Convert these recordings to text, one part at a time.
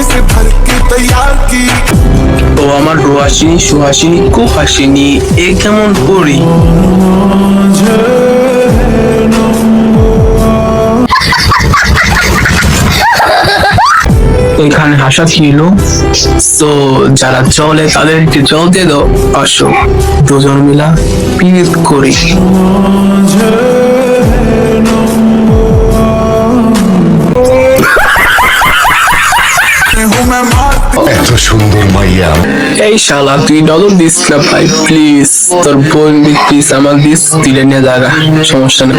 में से भर के तैयार की ও আমার রোহাসিনী সুহাসিনী কুহাসিনী এ কেমন করি এখানে হাসা ছিল তো যারা চলে তাদেরকে জল দিয়ে দাও আসো দুজন মিলা পিরিত করি এত সুন্দর মাইয়া। এই শালা তুই ডলার দিস না ভাই প্লিজ তোর বোন প্লিজ আমার দিস দিলে নিয়ে সমস্যা নেই।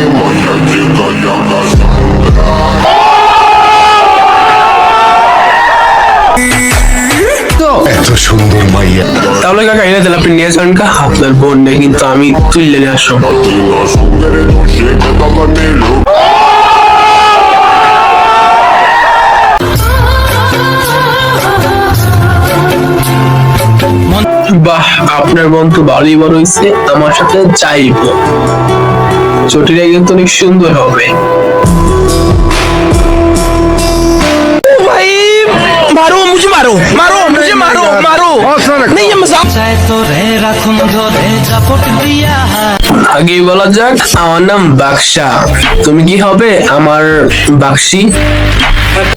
এত সুন্দর মাইয়া। তাহলে কাকা এনে দিলে আপনি নিয়ে যান কা আপনার বোন নেই কিন্তু আমি তুললে নিয়ে আসো বাহ আপনার বোন তো ভালোই বড় হয়েছে আমার সাথে যাইব চটিটা কিন্তু অনেক সুন্দর হবে भाई मारो मुझे मारो मारो मुझे मारो मारो नहीं ये मजाक চাই তোরে রাখুন ধরে জাপট দিয়া আগে বলা যাক আমার নাম বাক্সা তুমি কি হবে আমার বাক্সি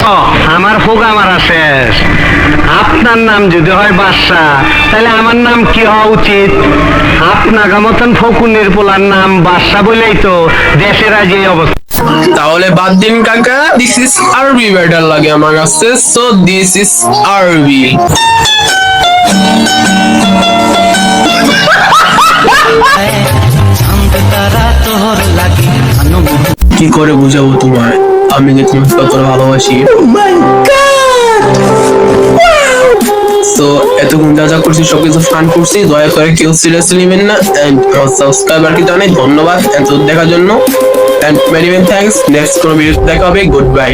ও, আমার হোগা মারা শেষ আপনার নাম যদি হয় বাদশা তাহলে আমার নাম কি হওয়া উচিত? আপনার মতন ফকুনের পোলার নাম বাদশা বলেই তো দেশের আজ এই অবস্থা। তাহলে বাদ দিন কাকা দিস ইজ আরবি বেটার লাগে আমার কাছে সো দিস ইজ আরবি কি করে বুঝাবো তোমার আমি যে তোমাকে কতটা ভালোবাসি। তো এতক্ষণ যা যা করছি সব কিছু ফান করছি, দয়া করে কেউ সিরিয়াসলি নেবেন না। এন্ড সাবস্ক্রাইবারকে অনেক ধন্যবাদ এত দেখার জন্য। And very many thanks next কোনো ভিডিও দেখা হবে গুড বাই